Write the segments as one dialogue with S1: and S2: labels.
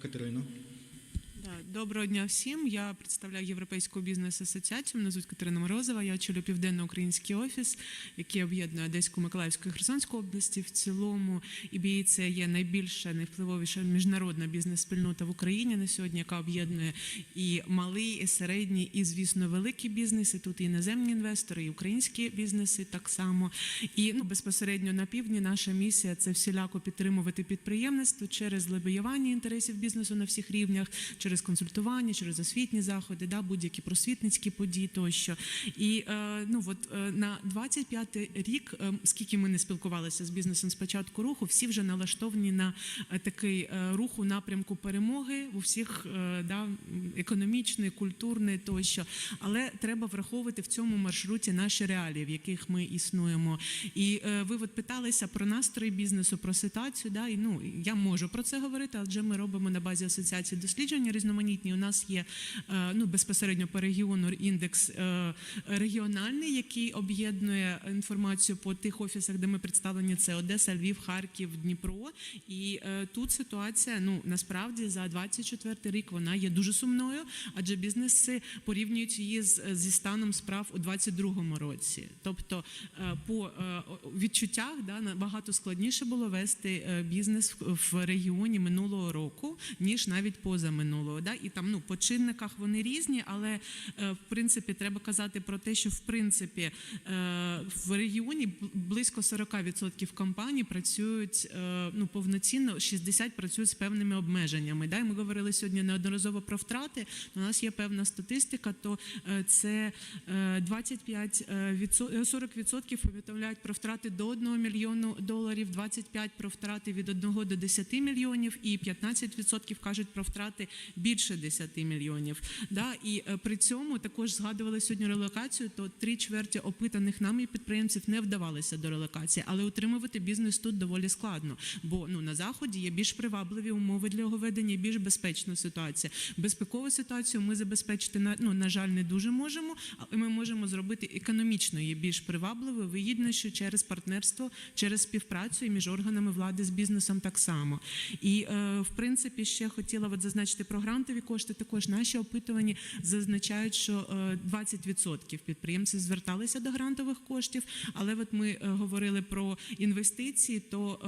S1: Катерино.
S2: Доброго дня всім. Я представляю Європейську бізнес-асоціацію. Мене звуть Катерина Морозова. Я очолюю південно-український офіс, який об'єднує Одеську, Миколаївську і Херсонську області. В цілому ІБІ це є найбільша, найвпливовіша міжнародна бізнес-спільнота в Україні на сьогодні, яка об'єднує і малий, і середній, і звісно, великі бізнеси. Тут і іноземні інвестори, і українські бізнеси так само. І ну безпосередньо на півдні наша місія це всіляко підтримувати підприємництво через лобіювання інтересів бізнесу на всіх рівнях, через консультування, через освітні заходи, да, будь-які просвітницькі події тощо. І е, ну от е, на 25-й рік, е, скільки ми не спілкувалися з бізнесом з початку руху, всі вже налаштовані на такий рух у напрямку перемоги у всіх да, економічний, культурний тощо. Але треба враховувати в цьому маршруті наші реалії, в яких ми існуємо. І ви от питалися про настрої бізнесу, про ситуацію. Да, і ну я можу про це говорити, адже ми робимо на базі асоціації дослідження різноманітні. У нас є е, ну безпосередньо по регіону індекс е, регіональний, який об'єднує інформацію по тих офісах, де ми представлені. Це Одеса, Львів, Харків, Дніпро. І е, тут ситуація ну насправді за 24 рік вона є дуже сумною, адже бізнеси порівнюють її з зі станом справ у 22 році. Тобто, по відчуттях да набагато складніше було вести бізнес в регіоні минулого року, ніж навіть поза минулого. Да? І там ну по чинниках вони різні, але е, в принципі треба казати про те, що в принципі е, в регіоні близько 40% компаній працюють е, ну повноцінно, 60% працюють з певними обмеженнями. Да? І ми говорили сьогодні неодноразово про втрати. У нас є певна статистика, то це е, 25 е, відсо- е, 40% повідомляють про втрати до 1 мільйону доларів, 25% про втрати від 1 до 10 мільйонів, і 15% кажуть про втрати більше 10 мільйонів. Да? І е, при цьому також згадували сьогодні релокацію, то три чверті опитаних нами підприємців не вдавалися до релокації, але утримувати бізнес тут доволі складно, бо ну на заході є більш привабливі умови для його ведення, більш безпечна ситуація. Безпекову ситуацію ми забезпечити на ну на жаль не дуже можемо, але ми можемо зробити економічно її більш привабливою, вигіднішою через партнерство, через співпрацю між органами влади з бізнесом так само. І е, в принципі ще хотіла от зазначити про грантові кошти. Також наші опитувані зазначають, що е, 20% підприємців зверталися до грантових коштів. Але от ми е, говорили про інвестиції, то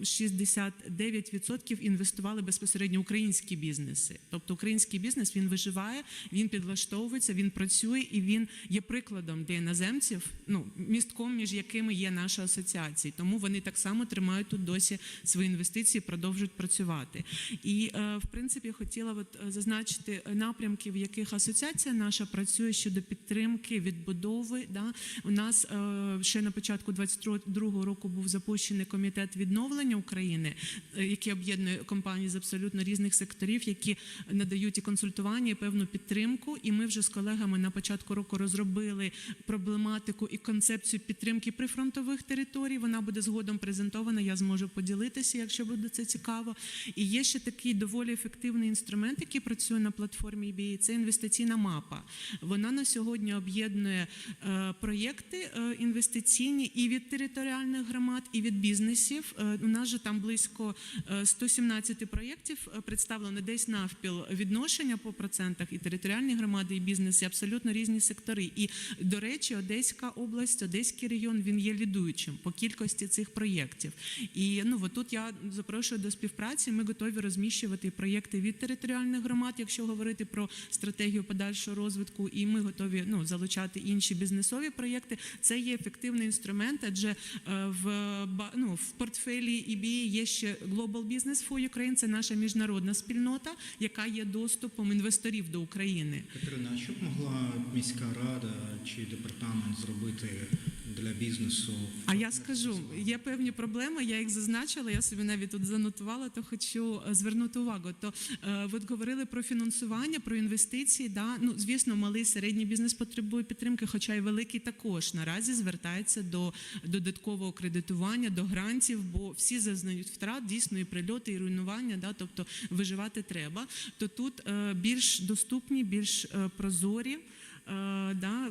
S2: е, 69% інвестували безпосередньо українські бізнеси. Тобто український бізнес він виживає, він підлаштовується, він працює і він є прикладом для іноземців, ну містком, між якими є наша асоціація. Тому вони так само тримають тут досі свої інвестиції, продовжують працювати. І е, в принципі хотіла от е, зазначити напрямки, в яких асоціація наша працює щодо підтримки відбудови. Да? У нас е, ще на початку 22 року був запущений комітет відновлення України, е, який об'єднує компанії з абсолютно різних секторів, які надають і консультування, і певну підтримку. І ми вже з колегами на початку року розробили проблематику і концепцію підтримки прифронтових територій. Вона буде згодом презентована. Я зможу поділитися, якщо буде це цікаво. І є ще такий доволі ефективний інструмент, який працює на платформі EBA, Це інвестиційна мапа. Вона на сьогодні об'єднує е, проєкти е, інвестиційні і від територіальних громад, і від бізнесів. Е, у нас же там близько е, 117 проєктів представлено десь навпіл відношення по процентах і територіальні громади, і бізнес, і абсолютно різні сектори. І до речі, Одеська область, Одеський регіон він є лідуючим по кількості цих проєктів. І ну от тут я запрошую до співпраці. Ми готові розміщувати проєкти від територіальних громад, якщо говорити про стратегію подальшого розвитку, і ми готові ну залучати інші бізнесові проєкти. Це є ефективний інструмент, адже е, в ну, в портфелі EBA є ще Global Business for Ukraine, це наша міжнародна спільнота, яка є доступом інвесторів до України.
S1: Катерина, а що б могла міська рада чи департамент зробити для бізнесу?
S2: А я скажу, є певні проблеми. Я їх зазначила. Я собі навіть тут занотувала, то хочу е, звернути увагу. То е, ви говорили про фінансування, про інвестиції. Да, ну звісно, малий середній бізнес потребує підтримки, хоча й великий також наразі звертається до додаткового кредитування, до грантів, бо всі зазнають втрат, дійсно і прильоти, і руйнування. Да, тобто виживати треба. То тут е, більш доступні, більш е, прозорі е, да,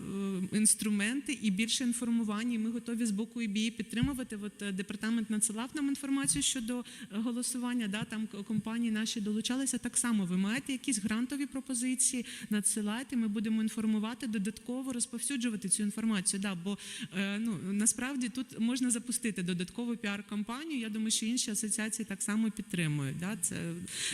S2: е, інструменти і більше інформування. І Ми готові з боку ІБІ підтримувати. От е, департамент надсилав нам інформацію щодо е, голосування. Да, там компанії наші долучалися так само. Ви маєте якісь грантові пропозиції, надсилайте. Ми будемо інформувати додатково, розповсюджувати цю інформацію. Да, бо е, ну насправді тут можна запустити додаткову піар-кампанію. Я думаю, що інші асоціації так само підтримують. Да, це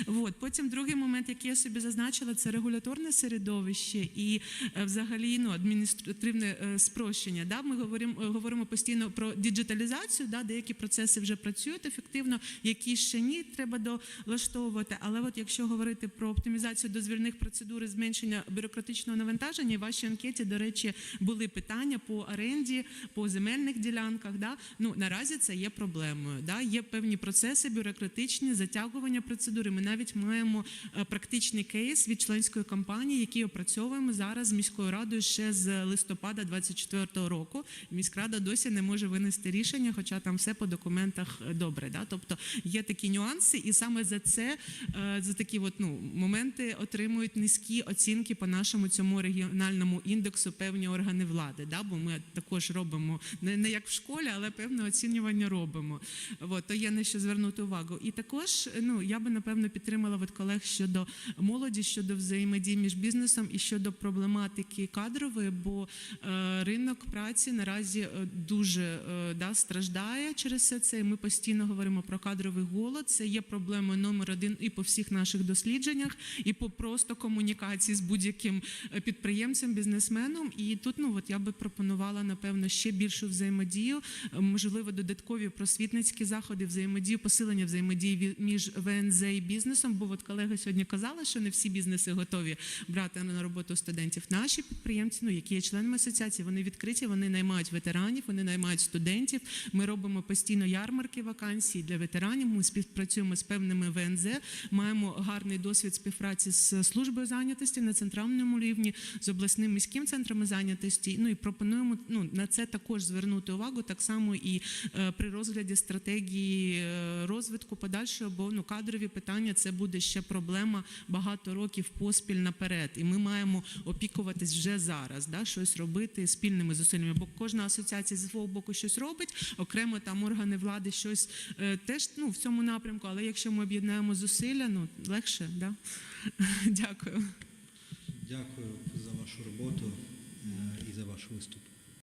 S2: от потім другий момент, який я собі зазначила, це регуляторне середовище і е, взагалі ну, адміністративне е, спрощення. Да? Ми говоримо, е, говоримо постійно про діджиталізацію, да? деякі процеси вже працюють ефективно, які ще ні, треба долаштовувати. Але от якщо говорити про оптимізацію дозвільних процедур і зменшення бюрократичного навантаження, в вашій анкеті, до речі, були питання по оренді, по земельних ділянках. Да? Ну, наразі це є проблемою. Да? Є певні процеси бюрократичні, затягування процедури. Ми навіть маємо е, практичний кейс від членської компанії, який опрацьовуємо зараз з міською радою ще з листопада 24 року. Міськрада досі не може винести рішення, хоча там все по документах е, добре. Да? Тобто є такі нюанси, і саме за це е, за такі от, ну, моменти отримують низькі оцінки по нашому цьому регіональному індексу певні органи влади. Да? Бо ми також робимо не, не як в школі, але певне оцінювання робимо. От, то є на що звернути увагу. І також ну я би напевно підтримала від колег щодо молоді, щодо взаємодії між бізнесом і щодо проблематики кадрової, бо е, ринок праці наразі е, дуже е, да, страждає через все це. Ми постійно говоримо про кадровий голод. Це є проблемою номер один і по всіх наших дослідженнях, і по просто комунікації з будь-яким підприємцем, бізнесменом. І тут ну от я би пропонувала напевно ще більшу взаємодію, можливо, додаткові просвітницькі заходи, взаємодію, посилення взаємодії між ВНЗ і бізнесом. Бо от колеги сьогодні казали, що не всі бізнеси готові брати на роботу студентів. Наші підприємці, ну які є членами асоціації, вони відкриті, вони наймають ветеранів, вони наймають студентів. Ми робимо постійно ярмарки вакансій для ветеранів. Ми співпрацюємо з певними ВНЗ. Маємо гарний досвід співпраці з службою зайнятості на центральному рівні, з обласним міським центрами зайнятості. Ну і пропонуємо ну на це також звернути увагу, так само і е, при розгляді стратегії е, розвитку подальшого, бо ну кадрові питання це буде ще проблема багато років поспіль наперед. І ми маємо опікуватись вже зараз, да, щось робити спільними зусиллями. Бо кожна асоціація зі свого боку щось робить, окремо там органи влади щось е, теж ну в цьому напрямку. Але якщо ми об'єднаємо зусилля, ну легше, да? Дякую.
S1: Дякую за вашу роботу е, і за ваш виступ.